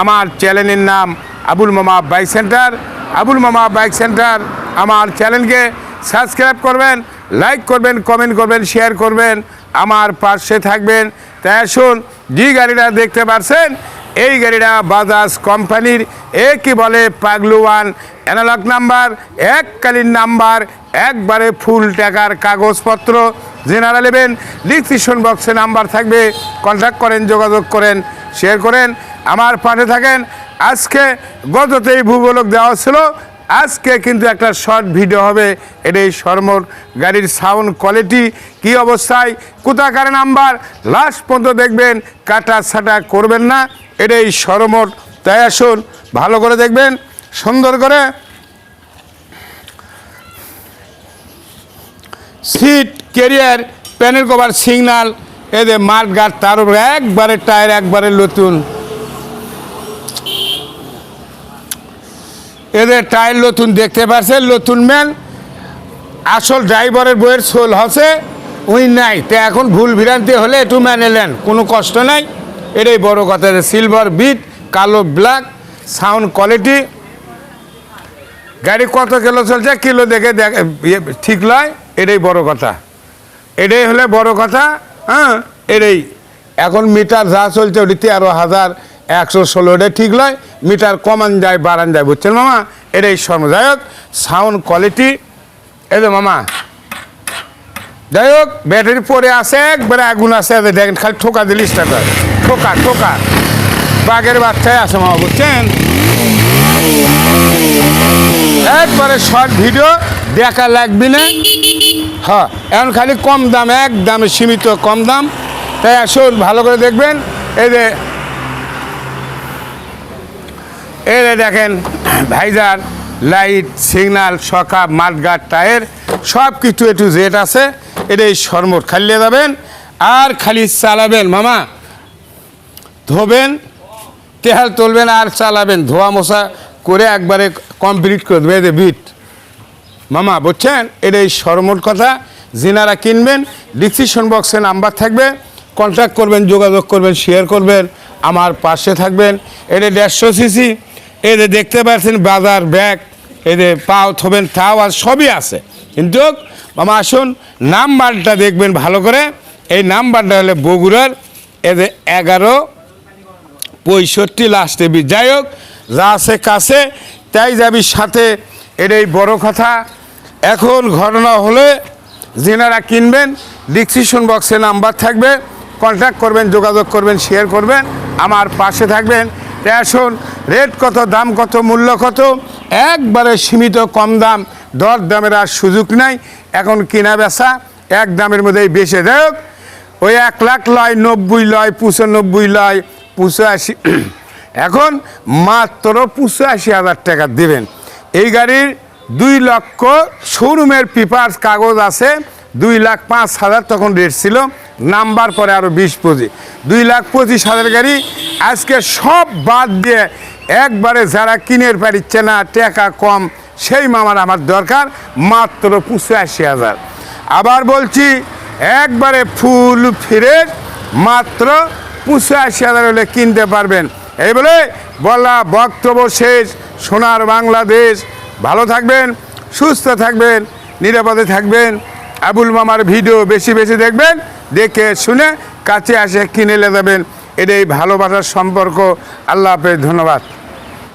আমার চ্যানেলের নাম আবুল মামা বাইক সেন্টার। আবুল মামা বাইক সেন্টার, আমার চ্যানেলকে সাবস্ক্রাইব করবেন, লাইক করবেন, কমেন্ট করবেন, শেয়ার করবেন, আমার পাশে থাকবেন। তাই আসুন, যে গাড়িটা দেখতে পাচ্ছেন এই গাড়িটা বাজাজ কোম্পানির এ একই বলে পাগলু ওয়ান অ্যানালগ নাম্বার এককালীন নাম্বার একবারে ফুল টাকার কাগজপত্র। জেনারা নেবেন ডিসক্রিপশন বক্সে নাম্বার থাকবে কন্ট্যাক্ট করেন, যোগাযোগ করেন শেয়ার করেন। আমার পাশে থাকেন। আজকে গততেই ভূগোলক দেওয়া ছিল। আজকে কিন্তু একটা শর্ট ভিডিও হবে। এটা এই সরমোর গাড়ির সাউন্ড কোয়ালিটি কি অবস্থায়, কোথাকার নাম্বার, লাস্ট পর্যন্ত দেখবেন, কাটা ছাটা করবেন না। এটা এই সরমোট তাই আসুন ভালো করে দেখবেন, সুন্দর করে। Seat carrier panel cover, signal, এদের মাঠ গার্ড তার উপরে একবারে টায়ার, একবারে নতুন। এদের টায়ার নতুন দেখতে পাচ্ছেন নতুন ম্যান আসল ড্রাইভারের বইয়ের সোল হসে উই নাই। তো এখন ভুল ভ্রান্তি হলে একটু মেনে নেন, কোনো কষ্ট নাই। এটাই বড় কথা সিলভার বিট কালো ব্ল্যাক সাউন্ড কোয়ালিটি গাড়ি কত কিলো চলছে, কিলো দেখে দেখ ইয়ে ঠিক লয়, এটাই বড় কথা। এটাই হলে বড় কথা হ্যাঁ এটাই। এখন মিটার যা চলছে ওটি তেরো হাজার একশো ষোলো এটা ঠিক লয় মিটার কমান যায়, বাড়ান যায়, বুঝছেন মামা? এটাই সর্ব যাই হোক সাউন্ড কোয়ালিটি। তো মামা। যাই হোক ব্যাটারি পরে আছে, একবারে আগুন আছে এদের দেখেন, খালি ঠোকা দিলি স্টার্ট হয় ঠোকা ঠোকা। বাঘের বাচ্চায় আছে মামা, বুঝছেন? একবারে শর্ট ভিডিও দেখা লাগবে না। হ্যাঁ এখন খালি কম দাম এক দামে সীমিত কম দাম। তাই আসুন, ভালো করে দেখবেন। এই যে এই দেখেন, ভাইজার, লাইট, সিগনাল সকা মাঠগাট টায়ার সব কিছু একটু জেট আছে। এটা এটাই সরমোট খালিয়ে যাবেন আর খালি চালাবেন, মামা। ধোবেন, তেহাল তুলবেন আর চালাবেন। ধোয়া মশা করে একবারে কমপ্লিট করে দেবে এই বিট মামা, বুঝছেন? এই সরমোট কথা। যিনারা কিনবেন ডিসক্রিপশন বক্সে নাম্বার থাকবে। কন্ট্যাক্ট করবেন, যোগাযোগ করবেন শেয়ার করবেন, আমার পাশে থাকবেন। এটা দেড়শো সিসি এদের দেখতে পাচ্ছেন বাজার, ব্যাগ এদের পাও, থবেন, তাও আর সবই আছে। কিন্তু মামা, আসুন, নাম্বারটা দেখবেন ভালো করে। এই নাম্বারটা হলে বগুড়ার এদের এগারো পঁয়ষট্টি লাস্টে বি যাই হোক, যা আছে কাছে, তাই যাবি সাথে, এটাই বড় কথা। এখন ঘটনা হলে, যেনারা কিনবেন ডিসক্রিপশন বক্সে নাম্বার থাকবে। কন্ট্যাক্ট করবেন, যোগাযোগ করবেন শেয়ার করবেন। আমার পাশে থাকবেন। তাই আসুন রেট কত, দাম কত, মূল্য কত? একবারে সীমিত, কম দাম দর দামের আর সুযোগ নাই। এখন কেনা বেচা, এক দামের মধ্যেই বেশি হোক, ওই এক লাখ লয়, নব্বই লয়, পঁচানব্বই লয়, পঁচাশি এখন মাত্র পঁচাশি হাজার টাকা দেবেন। এই গাড়ির দুই লক্ষ শোরুমের পেপার্স কাগজ আছে। দুই লাখ পাঁচ হাজার তখন রেট ছিল, নাম্বার পরে আরও বিশ পঁচিশ দুই লাখ পঁচিশ হাজার গাড়ি আজকে সব বাদ দিয়ে একবারে যারা কিনের পারিচ্ছে না, টাকা কম, সেই মামার আমার দরকার, মাত্র পঁচাশি হাজার। আবার বলছি, একবারে ফুল ফিরে মাত্র পঁচাশি হাজার হলে কিনতে পারবেন। এই বলে বলা বক্তব্য শেষ। সোনার বাংলাদেশ। ভালো থাকবেন, সুস্থ থাকবেন, নিরাপদে থাকবেন। আবুল মামার ভিডিও বেশি বেশি দেখবেন, দেখে শুনে কাছে আসে কিনে যাবেন। এটাই ভালোবাসার সম্পর্ক। আল্লাহ হাফেজ, ধন্যবাদ।